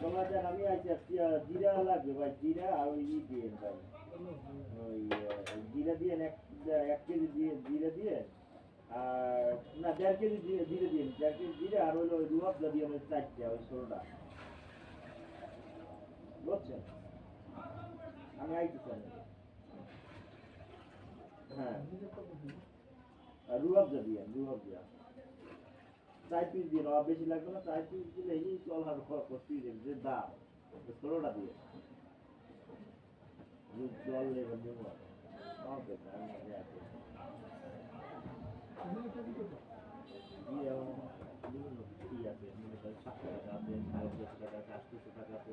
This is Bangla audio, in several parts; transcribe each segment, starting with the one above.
তোমাদের আমি আছি জিরা লাগবে ভাই জিরা আর ওই দিয়ে ভাই ওই জিরা দিয়ে এক কেজি দিয়ে জিরা দিয়ে আর না দেড় কেজি দিয়ে জিরে দিয়ে দেড় কেজি জিরে আর হলো ওই রুয়াবজা দিয়ে আমি চারটে ওই ষোলোটা বুঝছেন আমি আইতেছি আমি হ্যাঁ। আর রুয়াবজা দিয়ে। রুয়াবজা চার পিস দিয়ে নেওয়া বেশি লাগবে না চার পিস দিলে এই চল আর করতে যে দাম ষোলোটা দিয়ে। জল টাকা টাকা টাকা আছে।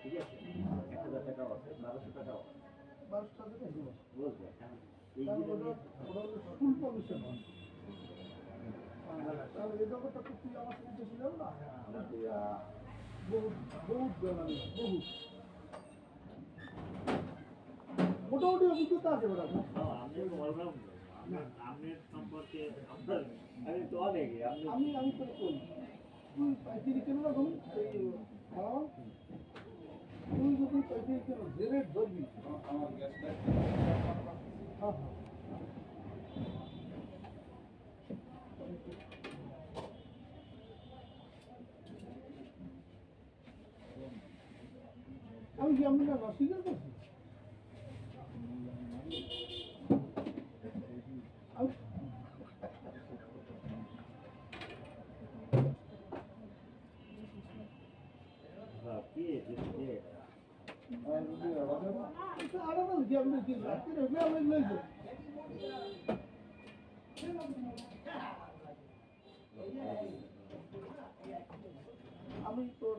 ঠিক আছে? এক হাজার টাকাও আছে বারোশো টাকাও আছে। বুঝলে এখন এই ফুল কমিশন তাহলে এই ব্যাপারটা তো তুই আমার সাথে ছিলাম না আমাকে বহুত বহুত বেড়ালি বহুত মোটামুটি অভিজ্ঞতা আছে আমি তো আমি তুই পাইকারি কেন না ধরুন এই খাওয়া তুই যদি পাইকারি কেন রেট ধরবি হ্যাঁ হ্যাঁ আমি কি আমি না স্বীকার করছি আমি হ্যাঁ, আমি তোর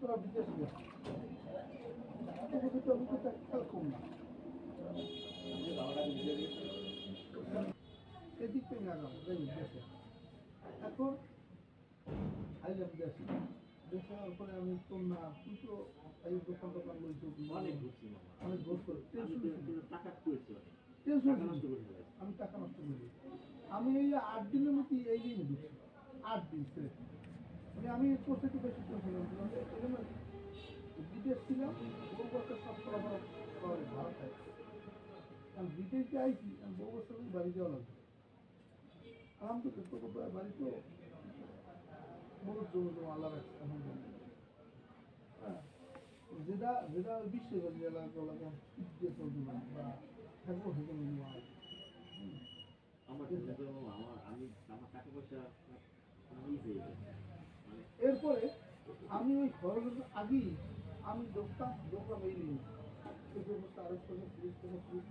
তোরা বিদেশে তো আমি তো খেয়াল কম না এদিক থেকে এখন আইলাম দেশে আসার পরে আমি তোর না এই দোকান টোকান লইছো অনেক ঘুরছি অনেক গোস করে টাকা করেছি আমি টাকা নষ্ট করি আমি এই আট দিনের মধ্যে এই দিন ঢুকছি আট দিন মানে আমি করতে বেশি করছিলাম বিদেশ ছিলাম বউ বছর সব সরবরাহ করে ভারতে আমি বিদেশে আইছি আমি বউ বছর বাড়ি যাওয়া লাগবে। আলহামদুলিল্লাহ তো বাড়ি তো বহুত জমি জমা আল্লাহ রাখছে আলহামদুলিল্লাহ হ্যাঁ যেটা যেটা হয় হয়ে মানে এরপরে আমি ওই খরচের আগেই আমি দোকান দোকান এই নিই পুলিশ পুলিশ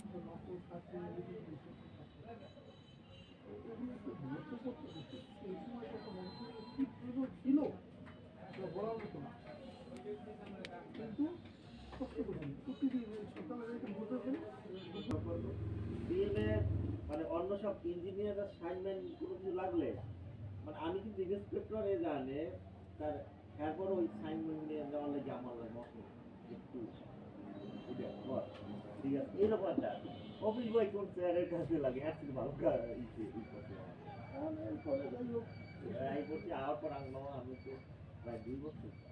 কিন্তু কষ্ট করে বিএমএ মানে অন্য সব ইঞ্জিনিয়াররা সাইনম্যান কোনো কিছু লাগলে মানে আমি কিন্তু ইন্সপেক্টর এ জানে তার এরপর ওই সাইনম্যান নিয়ে দেওয়ার লাগে আমার লাগে একটু ঠিক আছে? এরকম একটা অফিস বয় কোন স্যারের কাছে লাগে হ্যাঁ শুধু ভালো করতে হয়। করছি আওয়ার পর আনলো আমি তো প্রায় দুই বছর।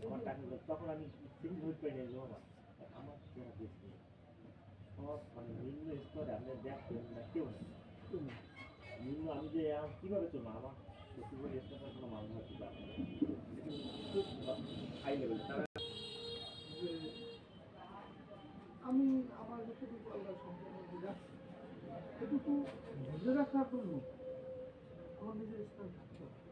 আমার টাকা তখন আমি সিঙ্গল হইতে পারি না আমার আমার কেনা বেশি সব মানে নিম্ন স্তরে আপনি দেখবেন না কেউ নেই নিম্ন আমি যে কীভাবে চলবো? আমার শ্বশুরের স্তরের কোনো মানুষ না খুব হাই লেভেল আমি আমার যতটুকু আল্লাহ সম্পূর্ণ বুঝাচ্ছি এটুকু বুঝে রাখার জন্য আমার নিজের স্থান থাকতে হবে।